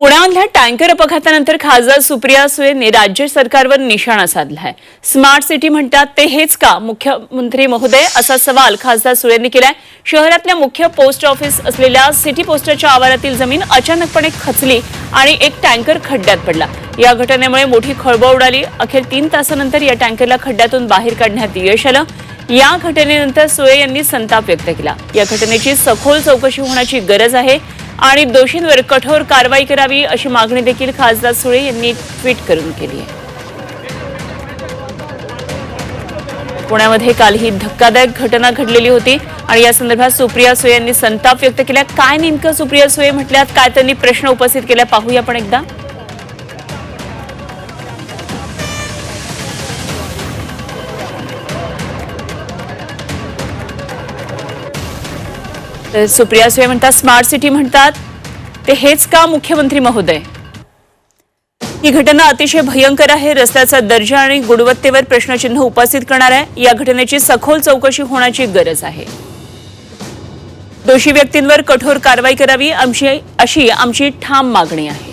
पुण्यामधल्या tanker अपघातानंतर खासदार सुप्रिया सुळेंनी राज्य सरकारवर निशाणा साधलाय. स्मार्ट सिटी म्हणतात ते हेच का मुख्यमंत्री महोदय? असा सवाल खासदार सुळेंनी केलाय. शहरातल्या मुख्य पोस्ट ऑफिस असलेल्या सिटी पोस्टच्या आवारातील जमीन अचानकपणे खचली आणि एक टँकर खड्ड्यात पडला. या घटनेमुळे मोठी खळबळ उडाली. अखेर तीन तासानंतर या टँकरला खड्ड्यातून बाहेर काढण्यात यश आलं. या घटनेनंतर सुळे यांनी संताप व्यक्त केला. या घटनेची सखोल चौकशी होण्याची गरज आहे. आणि दोषींवर कठोर कारवाई करावी अशी मागणी देखील खासदार सुळे यांनी ट्विट करून केली आहे. पुण्यामध्ये काल ही धक्कादायक घटना घडलेली होती आणि या संदर्भात सुप्रिया सुळे यांनी संताप व्यक्त केला. काय नेमकं सुप्रिया सुळे म्हटल्यात? काय त्यांनी प्रश्न उपस्थित केला पाहूया आपण एकदा. तर सुप्रिया सुळे म्हणतात स्मार्ट सिटी म्हणतात. ते हेच का मुख्यमंत्री महोदय? ही घटना अतिशय भयंकर आहे. रस्त्याचा दर्जा आणि गुणवत्तेवर प्रश्नचिन्ह उपस्थित करणार आहे. या घटनेची सखोल चौकशी होण्याची गरज आहे. दोषी व्यक्तींवर कठोर कारवाई करावी आमची अशी आमची ठाम मागणी आहे.